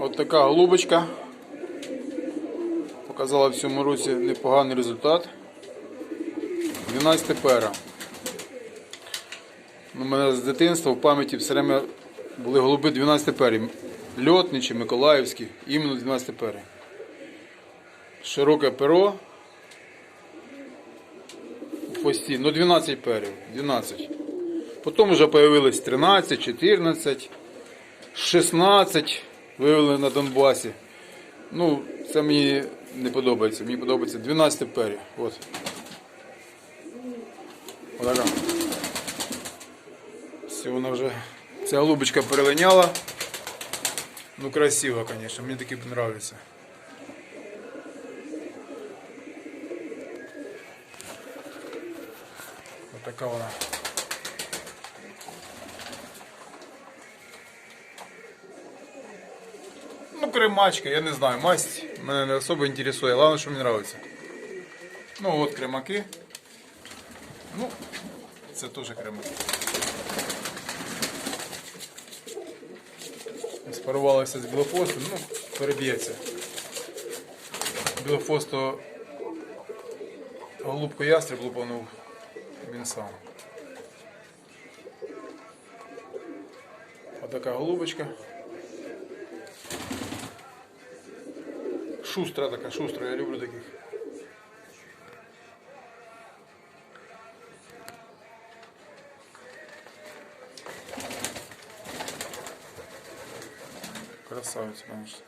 От така голубочка. Показала в цьому році непоганий результат. 12 пера. У мене з дитинства в пам'яті все время були голуби 12 пері. Льотничі, Миколаївські, іменно 12 пері. Широке перо. Хвості. Ну 12 перів. 12. Потім вже появилось 13, 14, 16 вивели на Донбасі. Ну, це мені не подобається. Мені подобається 12 перів. От. Отака. Все, вона вже. Ця голубочка перелиняла. Ну, красиво, конечно. Мені такі подобаються. Ось така вона. Ну, кремачка, я не знаю, масть мене не особо інтересує. Головне, що мені подобається. Ну, от кремаки. Ну, це теж кремаки. Спарувалися з білофостом, ну, переб'ється. Білофосту голубку ястреб лупанув він сам. Отака голубочка. Шустра така, шустра, я люблю таких. Красавець, конечно.